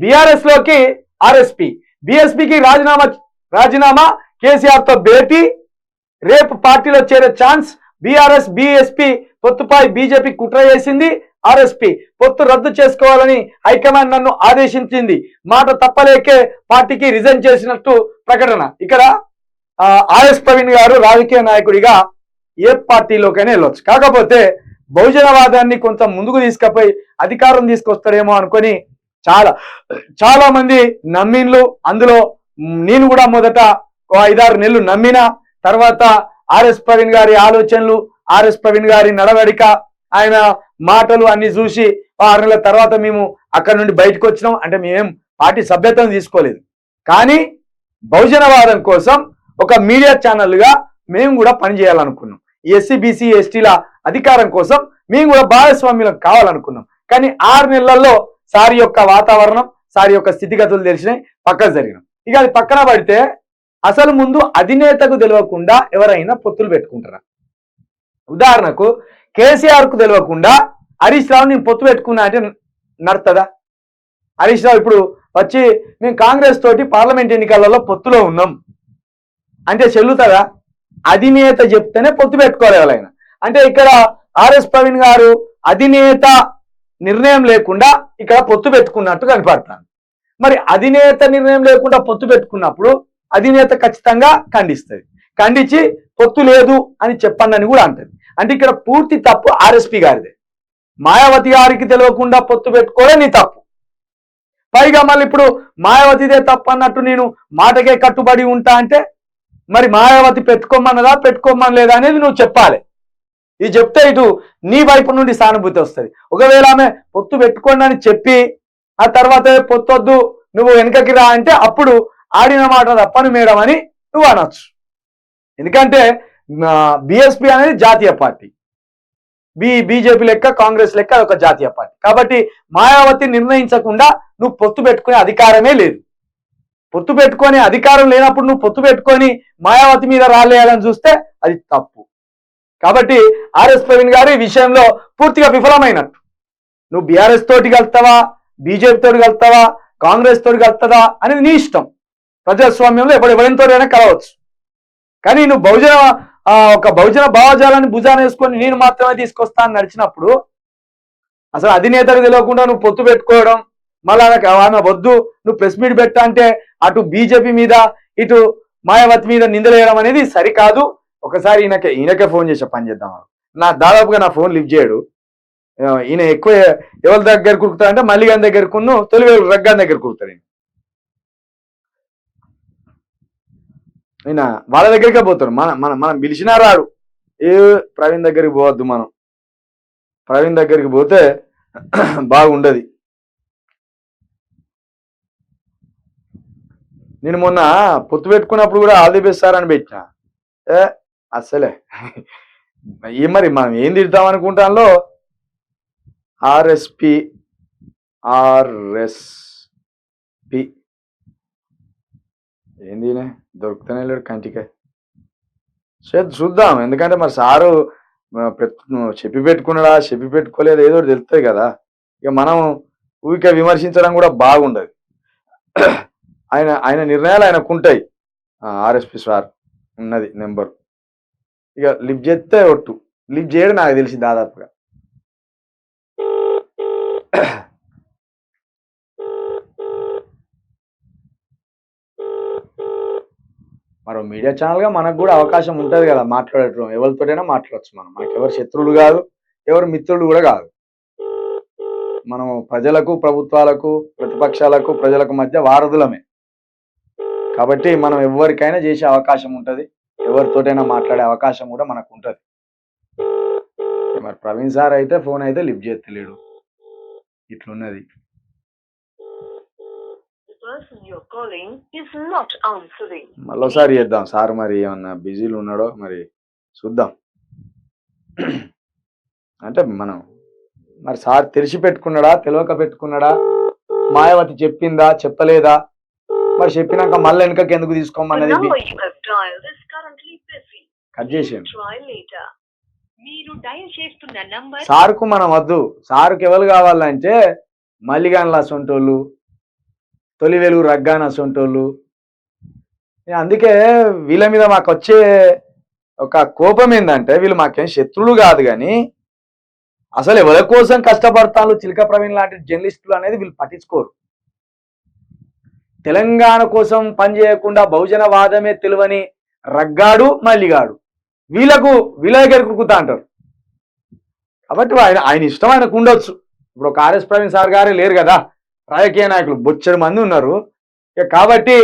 బీఆర్ఎస్లోకి RSP. బిఎస్పికి రాజీనామా రాజీనామా కేసీఆర్తో భేటీ. రేపు పార్టీలో చేరే ఛాన్స్ బీఆర్ఎస్ బీఎస్పీ పొత్తుపై బీజేపీ కుట్ర చేసింది ఆర్ఎస్పి. పొత్తు రద్దు చేసుకోవాలని హైకమాండ్ నన్ను ఆదేశించింది. మాట తప్పలేకే పార్టీకి రిజైన్ చేసినట్టు ప్రకటన. ఇక్కడ ఆర్ఎస్ ప్రవీణ్ గారు రాజకీయ నాయకుడిగా ఏ పార్టీలోకైనా వెళ్ళొచ్చు. కాకపోతే బహుజనవాదాన్ని కొంత ముందుకు తీసుకుపోయి అధికారం తీసుకొస్తాడేమో అనుకొని చాలా చాలా మంది నమ్మిన్లు అందులో నేను కూడా మొదట ఓ ఐదారు నెలలు నమ్మిన తర్వాత ఆర్ఎస్ ప్రవీణ్ గారి ఆలోచనలు ఆర్ఎస్ ప్రవీణ్ గారి నడవడిక ఆయన మాటలు అన్ని చూసి ఆరు నెలల తర్వాత మేము అక్కడ నుండి బయటకు వచ్చినాం. అంటే మేమేం పార్టీ సభ్యత్వం తీసుకోలేదు. కానీ బహుజనవాదం కోసం ఒక మీడియా ఛానల్గా మేము కూడా పనిచేయాలనుకున్నాం ఎస్సీ బీసీ ఎస్టీల అధికారం కోసం మేము కూడా భాగస్వామ్యం కావాలనుకున్నాం. కానీ ఆరు నెలల్లో సారి యొక్క వాతావరణం సారి యొక్క స్థితిగతులు తెలిసినాయి పక్కన జరిగినాం ఇక అది పక్కన పడితే అసలు ముందు అధినేతకు తెలియకుండా ఎవరైనా పొత్తులు పెట్టుకుంటారా? ఉదాహరణకు కేసీఆర్కు తెలియకుండా హరీష్ రావు నేను పొత్తు పెట్టుకున్నా అంటే నడుతుందా హరీష్ రావు ఇప్పుడు వచ్చి మేము కాంగ్రెస్ తోటి పార్లమెంట్ ఎన్నికలలో పొత్తులో ఉన్నాం. అంటే చెల్లుతుందా అధినేత చెప్తేనే పొత్తు పెట్టుకోవాలి ఎవరైనా. అంటే ఇక్కడ ఆర్ఎస్ ప్రవీణ్ గారు అధినేత నిర్ణయం లేకుండా ఇక్కడ పొత్తు పెట్టుకున్నట్టు కనపడుతుంది మరి అధినేత నిర్ణయం లేకుండా పొత్తు పెట్టుకున్నప్పుడు అధినేత ఖచ్చితంగా ఖండిస్తుంది. ఖండించి పొత్తు లేదు అని చెప్పండి కూడా అంటది. అంటే ఇక్కడ పూర్తి తప్పు ఆర్ఎస్పి గారిదే. మాయావతి గారికి తెలియకుండా పొత్తు పెట్టుకోవడం నీ తప్పు. పైగా మళ్ళీ ఇప్పుడు మాయావతిదే తప్పు అన్నట్టు నేను మాటకే కట్టుబడి ఉంటా అంటే మరి మాయావతి పెట్టుకోమన్నదా పెట్టుకోమని లేదా అనేది నువ్వు చెప్పాలి. ఇది చెప్తే ఇటు నీ వైపు నుండి సానుభూతి వస్తుంది. ఒకవేళ ఆమె పొత్తు పెట్టుకోండి అని చెప్పి ఆ తర్వాత పొత్తొద్దు నువ్వు వెనకకి రా అంటే అప్పుడు ఆడిన మాట తప్పని మేడం అని నువ్వు అనొచ్చు. ఎందుకంటే బిఎస్పి అనేది జాతీయ పార్టీ. బి బీజేపీ లెక్క కాంగ్రెస్ లెక్క అది ఒక జాతీయ పార్టీ. కాబట్టి మాయావతి నిర్ణయించకుండా నువ్వు పొత్తు పెట్టుకునే అధికారమే లేదు. పొత్తు పెట్టుకొని అధికారం లేనప్పుడు నువ్వు పొత్తు పెట్టుకొని మాయావతి మీద రాలేయాలని చూస్తే అది తప్పు. కాబట్టి ఆర్ఎస్ ప్రవీణ్ గారు ఈ విషయంలో పూర్తిగా విఫలమైనట్టు. నువ్వు బీఆర్ఎస్ తోటి కలుతావా? బీజేపీ తోటి కలుతావా? కాంగ్రెస్ తోటి కలుతుందా అనేది నీ ఇష్టం. ప్రజాస్వామ్యంలో ఎప్పుడు ఎవరితోటైనా కలవచ్చు. కానీ నువ్వు బహుజన ఒక బహుజన భావజాలాన్ని భుజాన వేసుకొని నేను మాత్రమే తీసుకొస్తా అని నడిచినప్పుడు అసలు అధినేతకు తెలియకుండా నువ్వు పొత్తు పెట్టుకోవడం మళ్ళా ఆమె వద్దు నువ్వు ప్రెస్ మీట్ పెట్టా అంటే అటు బీజేపీ మీద ఇటు మాయావతి మీద నిందలేయడం అనేది సరికాదు. ఒకసారి ఈయనకే ఈయనకే ఫోన్ చేసే పని చేద్దాం నా దాదాపుగా నా ఫోన్ లిఫ్ట్ చేయడు. ఈయన ఎక్కువ ఎవరి దగ్గర కురుకుతాడంటే మల్లిగాన్ దగ్గర కొన్ను తొలివేలు రగ్గాన్ దగ్గర కురుకుతాడు ఈయన. వాళ్ళ దగ్గరికే పోతాడు. మన మన మనం పిలిచినా రాడు. ఏ ప్రవీణ్ దగ్గరికి పోవద్దు మనం. ప్రవీణ్ దగ్గరికి పోతే బాగుండదు. నేను మొన్న పొత్తు పెట్టుకున్నప్పుడు కూడా ఆల్ ది బెస్ట్ సార్ అని పెట్టిన. అసలే అస్సలే మరి మనం ఏం తిడతాం అనుకుంటాంలో ఆర్ఎస్పి ఆర్ఎస్పి. ఏంది దొరుకుతూనే లేడు కంటికే. చే- చూద్దాం. ఎందుకంటే మరి సారు చెప్పి పెట్టుకున్నాడా? చెప్పి పెట్టుకోలేదు. ఏదో తెలుస్తుంది కదా. ఇక మనం ఊరికే విమర్శించడం కూడా బాగుండదు. ఆయన ఆయన నిర్ణయాలు ఆయనకు ఉంటాయి. ఆర్ఎస్పి సార్ ఉన్నది నెంబర్. ఇక లిఫ్ట్ చేస్తే ఒట్టు. లిఫ్ట్ చేయడం నాకు తెలిసి దాదాపుగా. మరో మీడియా ఛానల్గా మనకు కూడా అవకాశం ఉంటుంది కదా మాట్లాడటం ఎవరితోటైనా మాట్లాడచ్చు మనం. మనకి ఎవరు శత్రువులు కాదు ఎవరు మిత్రులు కూడా కాదు. మనం ప్రజలకు ప్రభుత్వాలకు ప్రతిపక్షాలకు ప్రజలకు మధ్య వారధులమే. కాబట్టి మనం ఎవరికైనా చేసే అవకాశం ఉంటుంది. ఎవరితోటైనా మాట్లాడే అవకాశం కూడా మనకు ఉంటుంది మరి ప్రవీణ్ సార్ అయితే ఫోన్ అయితే లిఫ్ట్ చేస్తలేడు. ఇట్లున్నది. మళ్ళీసారి చేద్దాం. సార్ మరి ఏమన్నా బిజీలు ఉన్నాడో మరి చూద్దాం. అంటే మనం మరి సార్ తెలిసి పెట్టుకున్నాడా తెలియక పెట్టుకున్నాడా? మాయావతి చెప్పిందా? చెప్పలేదా? మరి చెప్పినాక మళ్ళీ వెనకకి ఎందుకు తీసుకోమన్నది. కట్ చేసాను Try later. మీరు డయల్ చేస్తున్న నంబర్ సార్కు మనం వద్దు. సార్కు ఎవరు కావాలంటే మల్లిగాన్లా సొంటోళ్ళు తొలి వెలుగు రగ్గాన సొంటోళ్ళు అందుకే వీళ్ళ మీద మాకు వచ్చే ఒక కోపం ఏంటంటే వీళ్ళు మాకేం శత్రువులు కాదు కానీ అసలు ఎవరి కోసం కష్టపడతాను చిలక ప్రవీణ్ లాంటి జర్నలిస్టులు అనేది వీళ్ళు పట్టించుకోరు. తెలంగాణ కోసం పనిచేయకుండా బహుజన వాదమే తెలివని రగ్గాడు మల్లిగాడు. వీళ్ళకు వీళ్ళ దగ్గర కురుకుతా అంటారు. కాబట్టి ఆయన ఆయన ఇష్టం ఆయనకు ఉండొచ్చు. ఇప్పుడు ఒక ఆర్ఎస్ ప్రవీణ్ సార్ గారే లేరు కదా. రాజకీయ నాయకులు బొచ్చడి మంది ఉన్నారు. కాబట్టి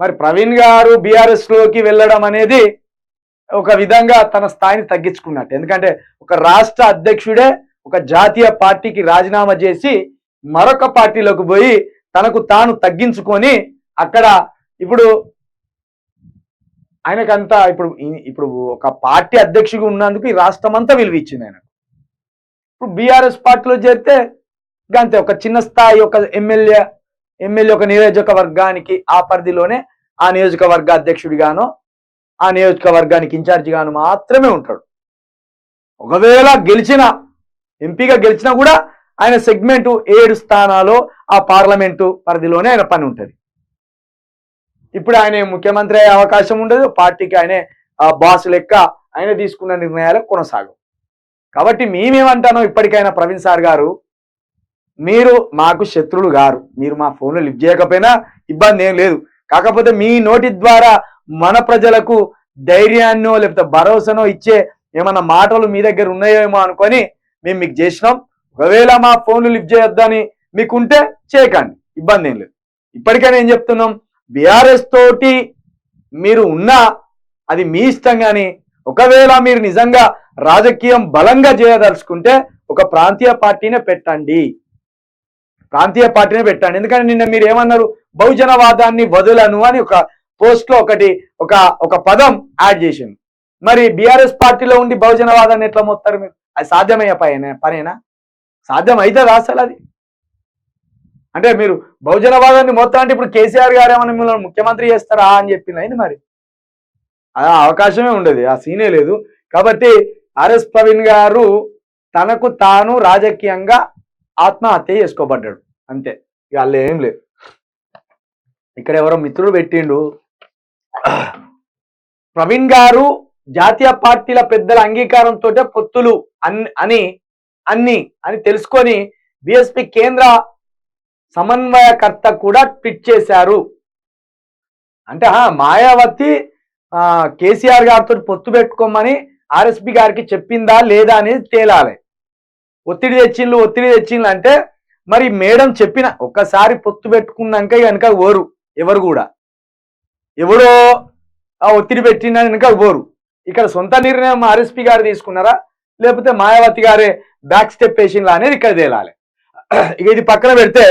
మరి ప్రవీణ్ గారు బీఆర్ఎస్లోకి వెళ్ళడం అనేది ఒక విధంగా తన స్థాయిని తగ్గించుకున్నట్టు. ఎందుకంటే ఒక రాష్ట్ర అధ్యక్షుడే ఒక జాతీయ పార్టీకి రాజీనామా చేసి మరొక పార్టీలోకి పోయి తనకు తాను తగ్గించుకొని అక్కడ ఇప్పుడు ఆయనకంతా ఇప్పుడు ఇప్పుడు ఒక పార్టీ అధ్యక్షుడు ఉన్నందుకు ఈ రాష్ట్రం అంతా విలువ ఇచ్చింది ఆయన ఇప్పుడు బీఆర్ఎస్ పార్టీలో చేరితే అంతే ఒక చిన్న స్థాయి ఒక ఎమ్మెల్యే ఎమ్మెల్యే ఒక నియోజకవర్గానికి ఆ పరిధిలోనే ఆ నియోజకవర్గ అధ్యక్షుడిగానో ఆ నియోజకవర్గానికి ఇన్ఛార్జి గాను మాత్రమే ఉంటాడు. ఒకవేళ గెలిచిన ఎంపీగా గెలిచినా కూడా ఆయన సెగ్మెంటు ఏడు స్థానాలు ఆ పార్లమెంటు పరిధిలోనే ఆయన పని ఉంటుంది. ఇప్పుడు ఆయన ముఖ్యమంత్రి అయ్యే అవకాశం ఉండదు పార్టీకి ఆయనే ఆ బాస్ లెక్క ఆయన తీసుకున్న నిర్ణయాలు కొనసాగవు. కాబట్టి మేమేమంటానో ఇప్పటికైనా ప్రవీణ్ సార్ గారు మీరు మాకు శత్రువులు గారు మీరు మా ఫోన్లో లిఫ్ట్ చేయకపోయినా ఇబ్బంది ఏం లేదు. కాకపోతే మీ నోటి ద్వారా మన ప్రజలకు ధైర్యాన్నో లేకపోతే భరోసానో ఇచ్చే ఏమన్నా మాటలు మీ దగ్గర ఉన్నాయేమో అనుకొని మేము మీకు చేసినాం. ఒకవేళ మా ఫోన్లు లిఫ్ట్ చేయొద్దని మీకు ఉంటే చేయకండి. ఇబ్బంది ఏం లేదు. ఇప్పటికైనా ఏం చెప్తున్నాం? బీఆర్ఎస్ తోటి మీరు ఉన్నా అది మీ ఇష్టం కానీ ఒకవేళ మీరు నిజంగా రాజకీయం బలంగా చేయదలుచుకుంటే ఒక ప్రాంతీయ పార్టీనే పెట్టండి. ప్రాంతీయ పార్టీనే పెట్టండి. ఎందుకంటే నిన్న మీరు ఏమన్నారు? బహుజనవాదాన్ని వదులను అని ఒక పోస్ట్లో ఒకటి ఒక ఒక పదం యాడ్ చేసింది మరి బీఆర్ఎస్ పార్టీలో ఉండి బహుజనవాదాన్ని ఎట్లా మొత్తారు మీరు? అది సాధ్యమయ్యే పైన పనేనా? సాధ్యం అవుతుందా అసలు అది? అంటే మీరు బహుజనవాదాన్ని మొత్తం అంటే ఇప్పుడు కేసీఆర్ గారు ఏమైనా మిమ్మల్ని ముఖ్యమంత్రి చేస్తారా అని చెప్పింది అయింది మరి? ఆ అవకాశమే ఉండదు ఆ సీనే లేదు. కాబట్టి ఆర్ఎస్ ప్రవీణ్ గారు తనకు తాను రాజకీయంగా ఆత్మహత్య చేసుకోబడ్డాడు. అంతే ఇక వాళ్ళు ఏం లేదు. ఇక్కడ ఎవరో మిత్రుడు పెట్టిండు. ప్రవీణ్ గారు జాతీయ పార్టీల పెద్దల అంగీకారంతో పొత్తులు అన్- అని అన్ని అని తెలుసుకొని బిఎస్పి కేంద్ర సమన్వయకర్త కూడా ట్వీట్ చేశారు. అంటే మాయావతి కేసీఆర్ గారితో పొత్తు పెట్టుకోమని ఆర్ఎస్పి గారికి చెప్పిందా లేదా అనేది తేలాలి. ఒత్తిడి తెచ్చిండ్లు ఒత్తిడి తెచ్చిండ్లు అంటే మరి మేడం చెప్పిన ఒక్కసారి పొత్తు పెట్టుకున్నాక కనుక ఓరు ఎవరు కూడా. ఎవడో ఆ ఒత్తిడి పెట్టిన కనుక ఓరు. ఇక్కడ సొంత నిర్ణయం ఆర్ఎస్పి గారు తీసుకున్నారా? లేకపోతే మాయావతి గారే బ్యాక్ స్టెప్ వేసిండ్లా అనేది ఇక్కడ తేలాలి. ఇక ఇది పక్కన పెడితే